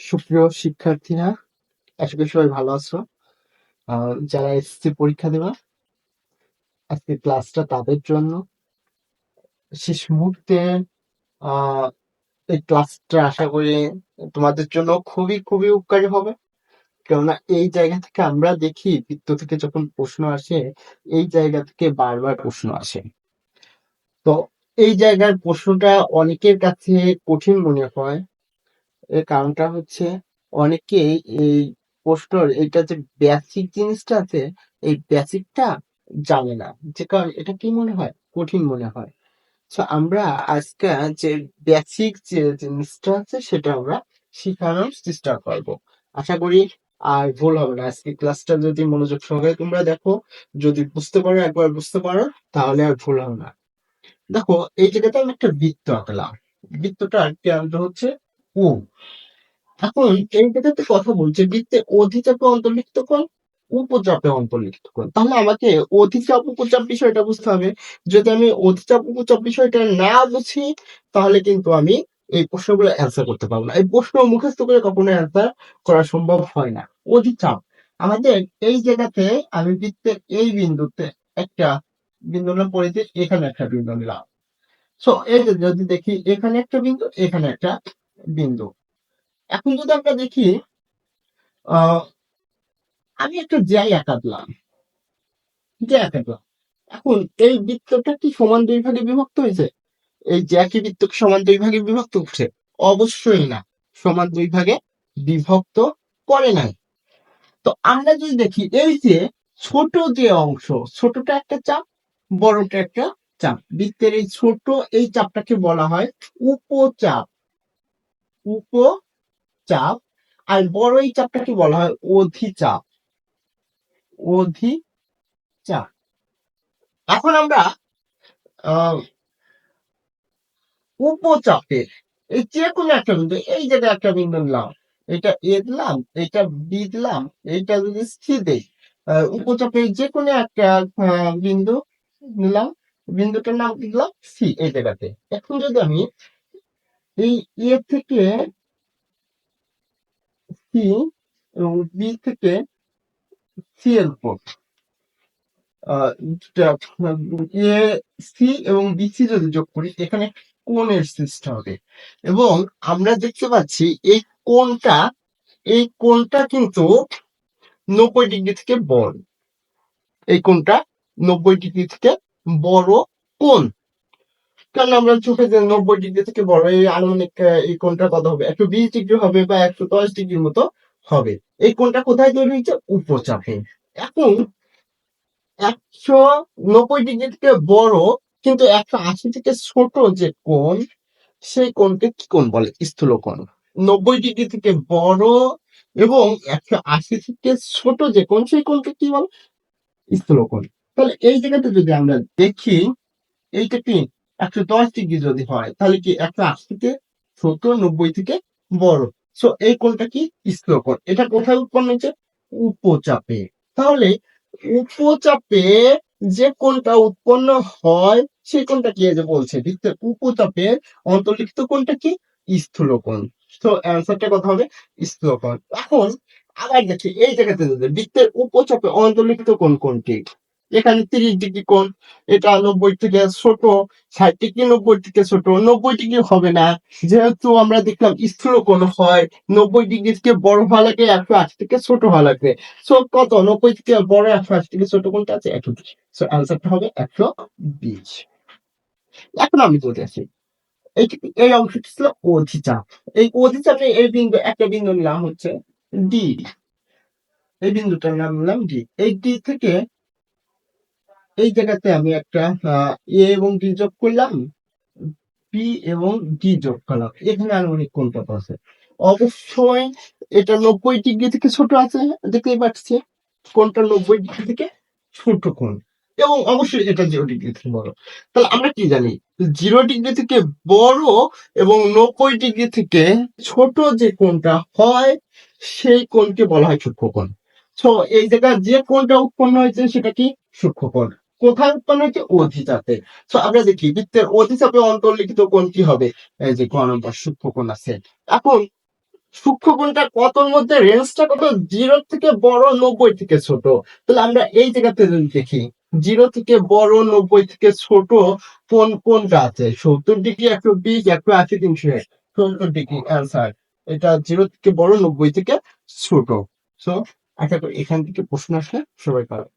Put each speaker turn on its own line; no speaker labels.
সুপ্রিয় শিক্ষার্থীরা, আশা করি সবাই ভালো আছো। যারা এসএসসি পরীক্ষা দেবা, আজকে ক্লাসটা তাদের জন্য। শেষ মুহূর্তে এই ক্লাসটা আশা করি তোমাদের জন্য খুবই খুবই উপকারী হবে। কেননা এই জায়গা থেকে আমরা দেখি, বৃত্ত থেকে যখন প্রশ্ন আসে, এই জায়গা থেকে বারবার প্রশ্ন আসে। তো এই জায়গার প্রশ্নটা অনেকের কাছে কঠিন মনে হয়। এর কারণটা হচ্ছে অনেকেই এই প্রশ্নর এটা যে বেসিক জিনিসটা আছে, এই বেসিকটা জানে না। যে কারণ এটা কি মনে হয়? কঠিন মনে হয়। তো আমরা আজকে যে বেসিক যে জিনিসটা আছে, সেটা আমরা শেখানোর চেষ্টা করব। আশা করি আর ভুল হবে না। আজকে ক্লাসটা যদি মনোযোগ সহকারে তোমরা দেখো, যদি বুঝতে পারো, একবার বুঝতে পারো, তাহলে আর ভুল হবে না। দেখো, এই জায়গাতে আমি একটা বৃত্ত আঁকলাম। বৃত্তটার কেন্দ্র হচ্ছে ও এখন এই জায়গাতে কথা বলছে, বৃত্তে অধিচাপে অন্তর্লিখিত কোণ উপচাপে অন্তর্লিখিত কোণ তাহলে আমাকে অধিচাপ উপচাপ বিষয়টা বুঝতে হবে। যদি আমি অধিচাপ উপচাপ বিষয়টা না বুঝি, তাহলে কিন্তু আমি এই প্রশ্নগুলো অ্যান্সার করতে পারব না। এই প্রশ্ন মুখস্থ করে কখনো অ্যান্সার করা সম্ভব হয় না। অধিচাপ। আমাদের এই জায়গাতে আমি বৃত্তের এই বিন্দুতে একটা বিন্দু নিলাম, পরিধি, এখানে একটা বিন্দু নিলাম। সো এই যদি দেখি, এখানে একটা বিন্দু, এখানে একটা বিন্দু। এখন যদি আমরা দেখি আমি একটা জ্যাই আঁকাতলাম জ্যাই আঁকাতলাম এখন এই বৃত্তটা কি সমান দুই ভাগে বিভক্ত হয়েছে? এই জ্যা কি বৃত্তকে সমান দুই ভাগে বিভক্ত করছে অবশ্যই না। সমান দুই ভাগে বিভক্ত করে নাই। তো আমরা যদি দেখি, এই যে ছোট যে অংশ, ছোটটা একটা চাপ, বড়টা একটা চাপ। বৃত্তের এই ছোট এই চাপটাকে বলা হয় উপচাপ। উপচাপ। আর বড় এই চাপটাকে বলা হয় অধিচাপ। অধিচাপ। এখন আমরা উপচাপের এই যে কোনো একটা বিন্দু এই জায়গায় একটা বিন্দু নিলাম এটা এ দিলাম এটা বি দিলাম এটা যদি সি দেই উপচাপের যে কোনো একটা বিন্দু নিলাম, বিন্দুটার নাম দিলাম? সি এই জায়গাতে। এখন যদি আমি এই এ থেকে সি এবং বি থেকে সি এর উপর। এ সি এবং বিসি যদি যোগ করি, এখানে কোণের সৃষ্টি হবে। এবং আমরা দেখতে পাচ্ছি এই কোণটা এই কোণটা কিন্তু নব্বই ডিগ্রি থেকে বড়। এই কোণটা নব্বই ডিগ্রি থেকে বড় কোণ। কারণ আমরা চোখে যে নব্বই ডিগ্রি থেকে বড় এই আনুমানিক এই কোণটা কত হবে, একশো বিশ ডিগ্রি হবে বা একশো দশ ডিগ্রির মতো হবে। এই কোনটা কোথায় তৈরি হয়েছে? উপচাপে। এখন একশো নব্বই ডিগ্রি থেকে বড় কিন্তু একশো আশি থেকে ছোট যে কোণ, সেই কোণকে কি কোণ বলে? স্থূল কোণ। নব্বই ডিগ্রি থেকে বড় এবং একশো আশি থেকে ছোট যে কোণ, সেই কোণকে কি বলে? স্থূল কোণ। তাহলে এই জায়গাতে যদি আমরা দেখি, এইটা কি? একশো দশ ডিগ্রি যদি হয়, তাহলে কি একশো আশি থেকে ছোট নব্বই থেকে বড়। সো এই কোণটা কি? স্থূল কোণ। এটা কোথায় উৎপন্ন হয়েছে? উপচাপে। তাহলে উপচাপে যে কোনটা উৎপন্ন হয়, সেই কোনটা কি যে বলছে? উপচাপের অন্তর্লিখিত কোনটা কি? স্থূল কোণ। তো অ্যান্সারটা কথা হবে, স্থূল কোণ। এখন আবার দেখি, এই জায়গাতে বৃত্তের উপচাপে অন্তর্লিখিত কোন কোনটি? এখানে তিরিশ ডিগ্রি কোণ, এটা নব্বই থেকে ছোট, ষাট ডিগ্রি, নব্বই থেকে ছোট, নব্বই ডিগ্রি হবে না। যেহেতু আমরা দেখলাম স্থূল কোণ হয়, নব্বই ডিগ্রি থেকে বড় হওয়া লাগে, একশো আশি থেকে ছোট হওয়া লাগবে। সো কত? নব্বই থেকে বড় একশো আশি থেকে ছোট কোনটা আছে একশো বিশ। সো অ্যান্সারটা হবে একশো বিশ। এখন আমি বলতে আসি এই অংশটি ছিল অধিচাপ। এই অধিচাপে এই বিন্দু, একটা বিন্দু নিলাম হচ্ছে ডি। এই বিন্দুটার নাম নিলাম ডি। এই ডি থেকে এই জায়গাতে আমি একটা এ এবং ডি যোগ করলাম, পি এবং ডি যোগ করলাম। এখানে আনুমানিক কোণ কত আছে? অবশ্যই এটা নব্বই ডিগ্রি থেকে ছোট আছে, দেখতেই পাচ্ছি। কোনটা নব্বই ডিগ্রি থেকে ছোট কোন? এবং অবশ্যই এটা জিরো ডিগ্রি থেকে বড়। তাহলে আমরা কি জানি? জিরো ডিগ্রি থেকে বড় এবং নব্বই ডিগ্রি থেকে ছোট যে কোনটা হয়, সেই কোণকে বলা হয় সূক্ষ্ম সূক্ষ্মকোণ তো এই জায়গায় যে কোণটা উৎপন্ন হয়েছে, সেটা কি? সূক্ষ্মকোণ কোথায় উৎপন্ন হয়েছে অধিচাপে তো আমরা দেখি, বৃত্তের অধিচাপে অন্তর্লিখিত কোণ কি হবে, এই যে ক নম্বর সূক্ষ্মকোণ আছে। এখন সূক্ষ্ম কোণটা কতর মধ্যে? রেঞ্জটা কত? জিরো থেকে বড় নব্বই থেকে ছোট। তাহলে আমরা এই জায়গাতে যদি দেখি, জিরো থেকে বড় নব্বই থেকে ছোট কোন কোনটা আছে? সত্তর ডিগ্রি, একশো বিশ, একশো আশি, তিনশো সত্তর ডিগ্রি, অ্যান্সার। এটা জিরো থেকে বড় নব্বই থেকে ছোট। সো আশা করি এখান থেকে প্রশ্ন আসলে সবাই পাবে